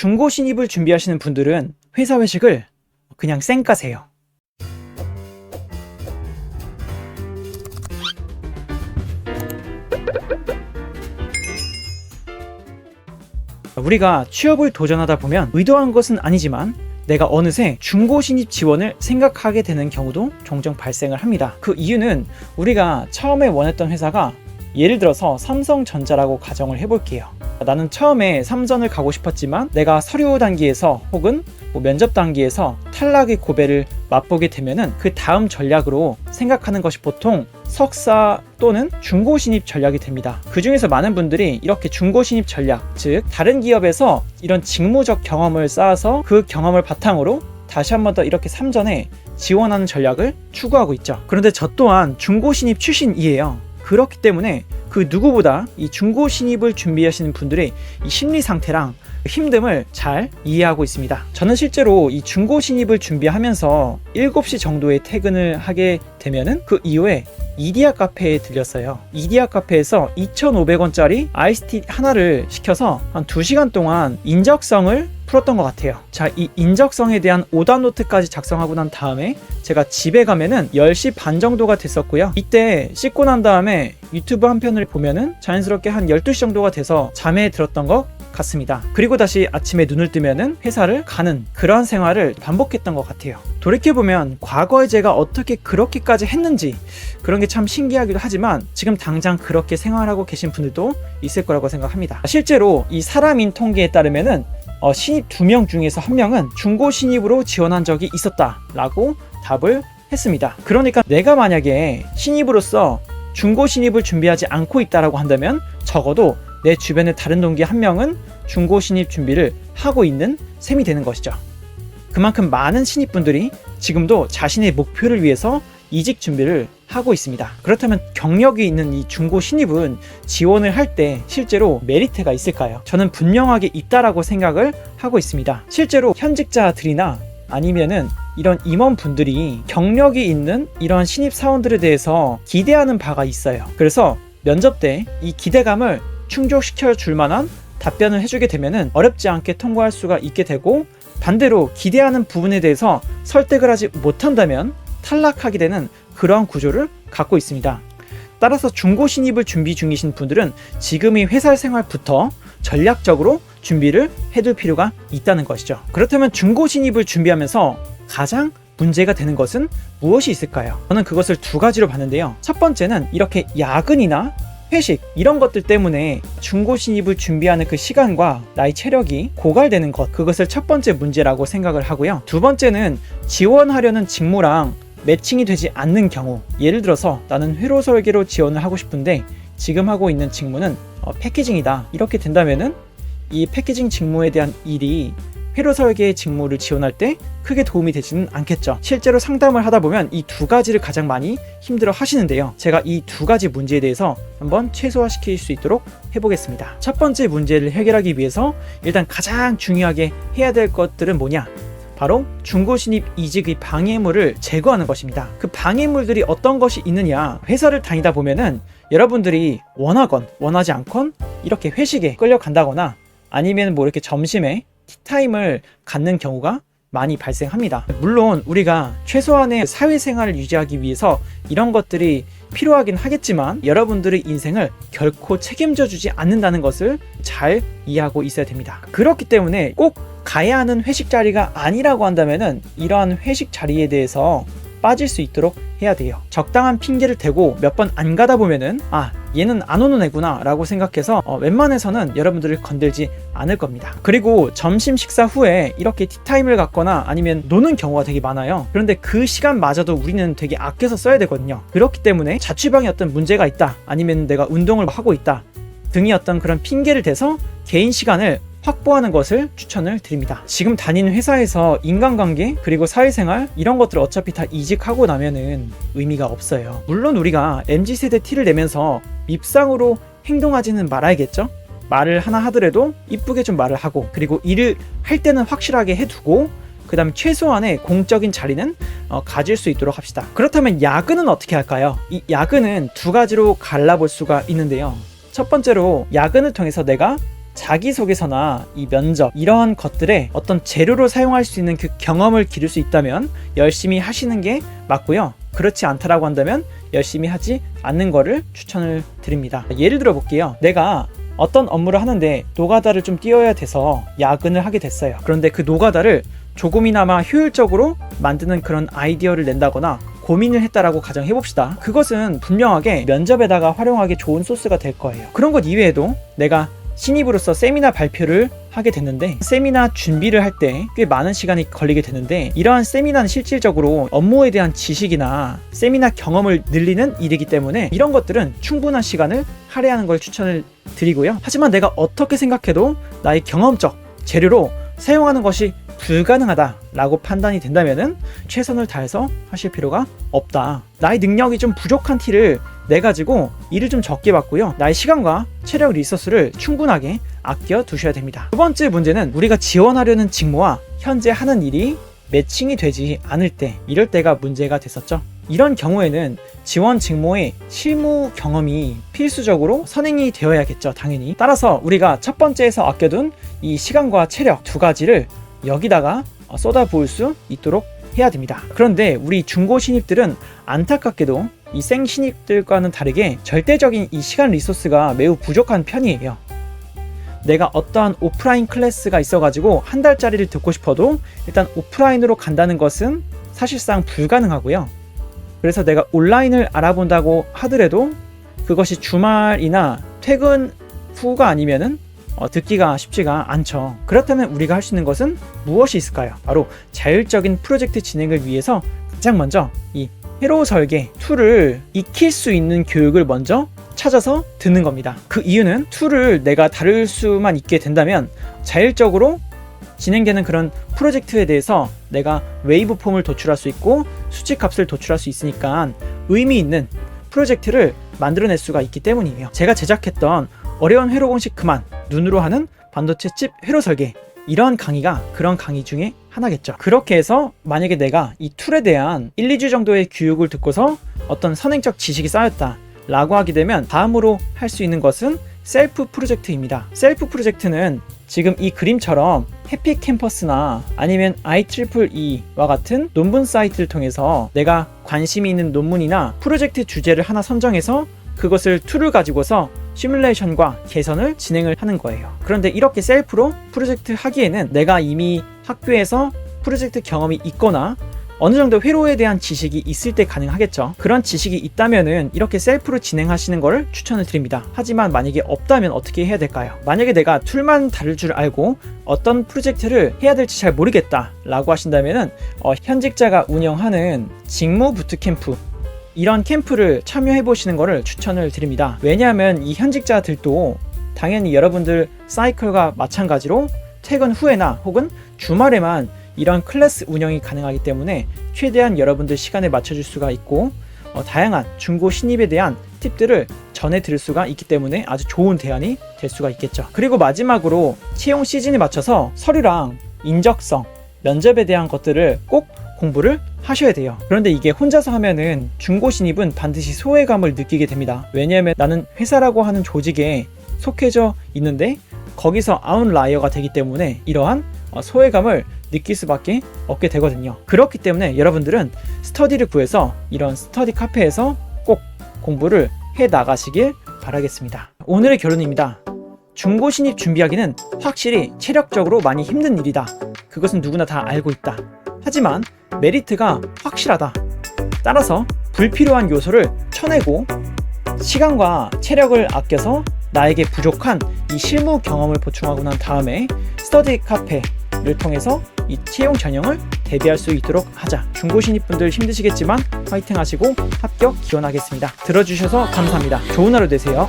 중고 신입을 준비하시는 분들은 회사 회식을 그냥 쌩 까세요. 우리가 취업을 도전하다 보면 의도한 것은 아니지만 내가 어느새 중고 신입 지원을 생각하게 되는 경우도 종종 발생을 합니다. 그 이유는 우리가 처음에 원했던 회사가 예를 들어서 삼성전자라고 가정을 해볼게요. 나는 처음에 삼전을 가고 싶었지만 내가 서류 단계에서 혹은 뭐 면접 단계에서 탈락의 고배를 맛보게 되면은 그 다음 전략으로 생각하는 것이 보통 석사 또는 중고 신입 전략이 됩니다. 그 중에서 많은 분들이 이렇게 중고 신입 전략, 즉 다른 기업에서 이런 직무적 경험을 쌓아서 그 경험을 바탕으로 다시 한 번 더 이렇게 삼전에 지원하는 전략을 추구하고 있죠. 그런데 저 또한 중고 신입 출신이에요. 그렇기 때문에 그 누구보다 이 중고 신입을 준비하시는 분들의 이 심리 상태랑 힘듦을 잘 이해하고 있습니다. 저는 실제로 이 중고 신입을 준비하면서 7시 정도에 퇴근을 하게 되면은 그 이후에 이디야 카페에 들렸어요. 이디야 카페에서 2,500원짜리 아이스티 하나를 시켜서 한 2시간 동안 인적성을 풀었던 것 같아요. 자, 이 인적성에 대한 오답 노트까지 작성하고 난 다음에 제가 집에 가면은 10시 반 정도가 됐었고요. 이때 씻고 난 다음에 유튜브 한 편을 보면은 자연스럽게 한 12시 정도가 돼서 잠에 들었던 것 같습니다. 그리고 다시 아침에 눈을 뜨면은 회사를 가는 그러한 생활을 반복했던 것 같아요. 돌이켜보면 과거에 제가 어떻게 그렇게까지 했는지 그런 게 참 신기하기도 하지만 지금 당장 그렇게 생활하고 계신 분들도 있을 거라고 생각합니다. 실제로 이 사람인 통계에 따르면은 어, 신입 두 명 중에서 한 명은 중고 신입으로 지원한 적이 있었다라고 답을 했습니다. 그러니까 내가 만약에 신입으로서 중고 신입을 준비하지 않고 있다라고 한다면 적어도 내 주변의 다른 동기 한 명은 중고 신입 준비를 하고 있는 셈이 되는 것이죠. 그만큼 많은 신입분들이 지금도 자신의 목표를 위해서 이직 준비를 하고 있습니다. 그렇다면 경력이 있는 이 중고 신입은 지원을 할 때 실제로 메리트가 있을까요? 저는 분명하게 있다라고 생각을 하고 있습니다. 실제로 현직자들이나 아니면은 이런 임원분들이 경력이 있는 이런 신입 사원들에 대해서 기대하는 바가 있어요. 그래서 면접 때 이 기대감을 충족시켜 줄 만한 답변을 해주게 되면은 어렵지 않게 통과할 수가 있게 되고 반대로 기대하는 부분에 대해서 설득을 하지 못한다면 탈락하게 되는 그러한 구조를 갖고 있습니다. 따라서 중고 신입을 준비 중이신 분들은 지금의 회사 생활부터 전략적으로 준비를 해둘 필요가 있다는 것이죠. 그렇다면 중고 신입을 준비하면서 가장 문제가 되는 것은 무엇이 있을까요? 저는 그것을 두 가지로 봤는데요. 첫 번째는 이렇게 야근이나 회식 이런 것들 때문에 중고 신입을 준비하는 그 시간과 나의 체력이 고갈되는 것 그것을 첫 번째 문제라고 생각을 하고요. 두 번째는 지원하려는 직무랑 매칭이 되지 않는 경우 예를 들어서 나는 회로 설계로 지원을 하고 싶은데 지금 하고 있는 직무는 어, 패키징이다 이렇게 된다면은 이 패키징 직무에 대한 일이 회로 설계의 직무를 지원할 때 크게 도움이 되지는 않겠죠. 실제로 상담을 하다 보면 이 두 가지를 가장 많이 힘들어 하시는데요. 제가 이 두 가지 문제에 대해서 한번 최소화시킬 수 있도록 해보겠습니다. 첫 번째 문제를 해결하기 위해서 일단 가장 중요하게 해야 될 것들은 뭐냐? 바로 중고 신입 이직의 방해물을 제거하는 것입니다. 그 방해물들이 어떤 것이 있느냐? 회사를 다니다 보면은 여러분들이 원하건 원하지 않건 이렇게 회식에 끌려간다거나 아니면 뭐 이렇게 점심에 티타임을 갖는 경우가 많이 발생합니다. 물론 우리가 최소한의 사회생활을 유지하기 위해서 이런 것들이 필요하긴 하겠지만 여러분들의 인생을 결코 책임져 주지 않는다는 것을 잘 이해하고 있어야 됩니다. 그렇기 때문에 꼭 가야 하는 회식 자리가 아니라고 한다면은 이러한 회식 자리에 대해서 빠질 수 있도록 해야 돼요. 적당한 핑계를 대고 몇 번 안 가다 보면은 아 얘는 안 오는 애구나 라고 생각해서 어, 웬만해서는 여러분들을 건들지 않을 겁니다. 그리고 점심 식사 후에 이렇게 티타임을 갖거나 아니면 노는 경우가 되게 많아요. 그런데 그 시간마저도 우리는 되게 아껴서 써야 되거든요. 그렇기 때문에 자취방에 어떤 문제가 있다 아니면 내가 운동을 하고 있다 등이 어떤 그런 핑계를 대서 개인 시간을 확보하는 것을 추천을 드립니다. 지금 다니는 회사에서 인간관계 그리고 사회생활 이런 것들을 어차피 다 이직하고 나면은 의미가 없어요. 물론 우리가 MZ 세대 티를 내면서 밉상으로 행동하지는 말아야겠죠. 말을 하나 하더라도 이쁘게 좀 말을 하고 그리고 일을 할 때는 확실하게 해두고 그 다음에 최소한의 공적인 자리는 어, 가질 수 있도록 합시다. 그렇다면 야근은 어떻게 할까요? 이 야근은 두 가지로 갈라볼 수가 있는데요. 첫 번째로 야근을 통해서 내가 자기소개서나 이 면접 이러한 것들에 어떤 재료로 사용할 수 있는 그 경험을 기를 수 있다면 열심히 하시는 게 맞고요. 그렇지 않다라고 한다면 열심히 하지 않는 거를 추천을 드립니다. 예를 들어 볼게요. 내가 어떤 업무를 하는데 노가다를 좀 띄워야 돼서 야근을 하게 됐어요. 그런데 그 노가다를 조금이나마 효율적으로 만드는 그런 아이디어를 낸다거나 고민을 했다라고 가정해 봅시다. 그것은 분명하게 면접에다가 활용하기 좋은 소스가 될 거예요. 그런 것 이외에도 내가 신입으로서 세미나 발표를 하게 됐는데 세미나 준비를 할 때 꽤 많은 시간이 걸리게 되는데 이러한 세미나는 실질적으로 업무에 대한 지식이나 세미나 경험을 늘리는 일이기 때문에 이런 것들은 충분한 시간을 할애하는 걸 추천을 드리고요. 하지만 내가 어떻게 생각해도 나의 경험적 재료로 사용하는 것이 불가능하다라고 판단이 된다면은 최선을 다해서 하실 필요가 없다. 나의 능력이 좀 부족한 티를 내 가지고 일을 좀 적게 받고요. 나의 시간과 체력 리소스를 충분하게 아껴 두셔야 됩니다. 두 번째 문제는 우리가 지원하려는 직무와 현재 하는 일이 매칭이 되지 않을 때 이럴 때가 문제가 됐었죠. 이런 경우에는 지원 직무의 실무 경험이 필수적으로 선행이 되어야겠죠, 당연히. 따라서 우리가 첫 번째에서 아껴둔 이 시간과 체력 두 가지를 여기다가 쏟아 부을 수 있도록 해야 됩니다. 그런데 우리 중고 신입들은 안타깝게도 이 생 신입들과는 다르게 절대적인 이 시간 리소스가 매우 부족한 편이에요. 내가 어떠한 오프라인 클래스가 있어가지고 한 달짜리를 듣고 싶어도 일단 오프라인으로 간다는 것은 사실상 불가능하고요. 그래서 내가 온라인을 알아본다고 하더라도 그것이 주말이나 퇴근 후가 아니면은 어, 듣기가 쉽지가 않죠. 그렇다면 우리가 할 수 있는 것은 무엇이 있을까요? 바로 자율적인 프로젝트 진행을 위해서 가장 먼저 이 회로 설계 툴을 익힐 수 있는 교육을 먼저 찾아서 듣는 겁니다. 그 이유는 툴을 내가 다룰 수만 있게 된다면 자율적으로 진행되는 그런 프로젝트에 대해서 내가 웨이브 폼을 도출할 수 있고 수치 값을 도출할 수 있으니까 의미 있는 프로젝트를 만들어낼 수가 있기 때문이에요. 제가 제작했던 어려운 회로 공식 그만 눈으로 하는 반도체 칩 회로 설계 이런 강의가 그런 강의 중에 하나겠죠. 그렇게 해서 만약에 내가 이 툴에 대한 1, 2주 정도의 교육을 듣고서 어떤 선행적 지식이 쌓였다 라고 하게 되면 다음으로 할 수 있는 것은 셀프 프로젝트입니다. 셀프 프로젝트는 지금 이 그림처럼 해피 캠퍼스나 아니면 IEEE와 같은 논문 사이트를 통해서 내가 관심이 있는 논문이나 프로젝트 주제를 하나 선정해서 그것을 툴을 가지고서 시뮬레이션과 개선을 진행을 하는 거예요. 그런데 이렇게 셀프로 프로젝트 하기에는 내가 이미 학교에서 프로젝트 경험이 있거나 어느 정도 회로에 대한 지식이 있을 때 가능하겠죠. 그런 지식이 있다면은 이렇게 셀프로 진행하시는 것을 추천을 드립니다. 하지만 만약에 없다면 어떻게 해야 될까요? 만약에 내가 툴만 다룰 줄 알고 어떤 프로젝트를 해야 될지 잘 모르겠다 라고 하신다면은 어, 현직자가 운영하는 직무 부트캠프 이런 캠프를 참여해 보시는 것을 추천을 드립니다. 왜냐하면 이 현직자들도 당연히 여러분들 사이클과 마찬가지로 퇴근 후에나 혹은 주말에만 이런 클래스 운영이 가능하기 때문에 최대한 여러분들 시간에 맞춰줄 수가 있고 어, 다양한 중고 신입에 대한 팁들을 전해 드릴 수가 있기 때문에 아주 좋은 대안이 될 수가 있겠죠. 그리고 마지막으로 채용 시즌에 맞춰서 서류랑 인적성, 면접에 대한 것들을 꼭 공부를 하셔야 돼요. 그런데 이게 혼자서 하면은 중고 신입은 반드시 소외감을 느끼게 됩니다. 왜냐하면 나는 회사라고 하는 조직에 속해져 있는데 거기서 아웃라이어가 되기 때문에 이러한 어, 소외감을 느낄 수밖에 없게 되거든요. 그렇기 때문에 여러분들은 스터디를 구해서 이런 스터디 카페에서 꼭 공부를 해 나가시길 바라겠습니다. 오늘의 결론입니다. 중고 신입 준비하기는 확실히 체력적으로 많이 힘든 일이다. 그것은 누구나 다 알고 있다. 하지만 메리트가 확실하다. 따라서 불필요한 요소를 쳐내고 시간과 체력을 아껴서 나에게 부족한 이 실무 경험을 보충하고 난 다음에 스터디 카페를 통해서 이 채용 전형을 대비할 수 있도록 하자. 중고 신입분들 힘드시겠지만 화이팅 하시고 합격 기원하겠습니다. 들어주셔서 감사합니다. 좋은 하루 되세요.